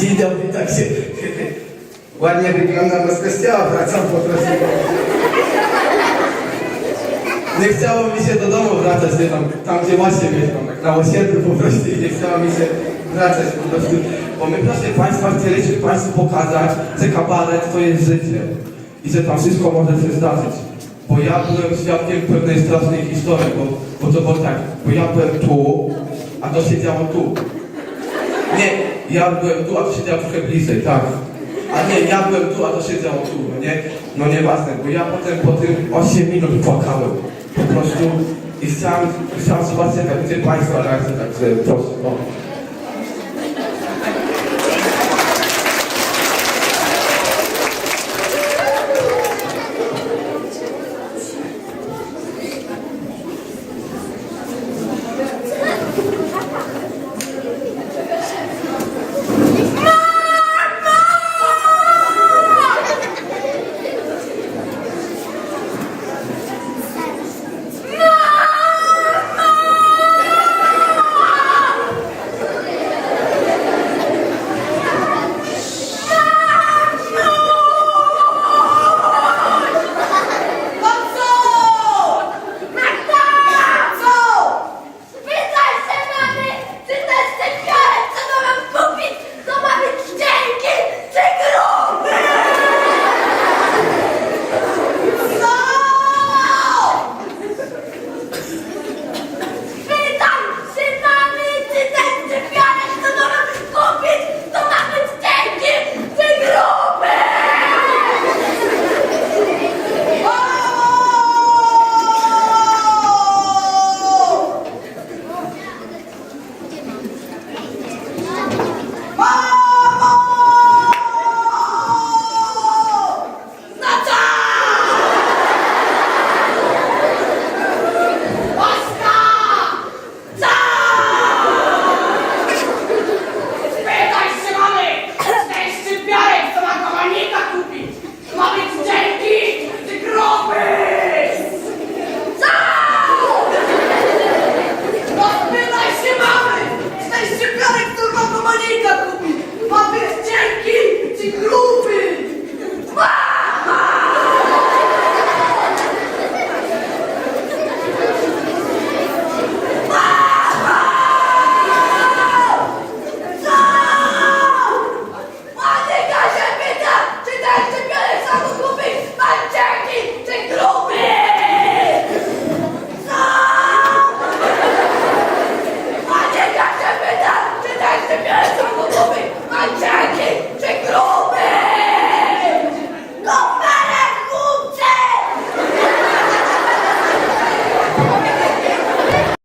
Dzień dobry, tak się ładnie wyglądam, bo z kościoła wracam po prostu. Nie chciało mi się do domu wracać, nie, tam, tam gdzie właśnie mieszkam, tak na osiedlu po prostu i nie chciało mi się wracać po prostu. Bo my proszę Państwa chcieliśmy Państwu pokazać, że kabaret to jest życie i że tam wszystko może się zdarzyć. Bo ja byłem świadkiem pewnej strasznej historii, bo, bo to było tak, bo ja byłem tu, a to się działo tu. Nie, ja byłem tu, a to się działo trochę bliżej, tak. A nie, ja byłem tu, a to się działo tu, no nie? No nieważne, bo ja potem po tym 8 minut płakałem. Po prostu i chciałem, chciałem zobaczyć, jaka będzie Państwa reakcja, także proszę. No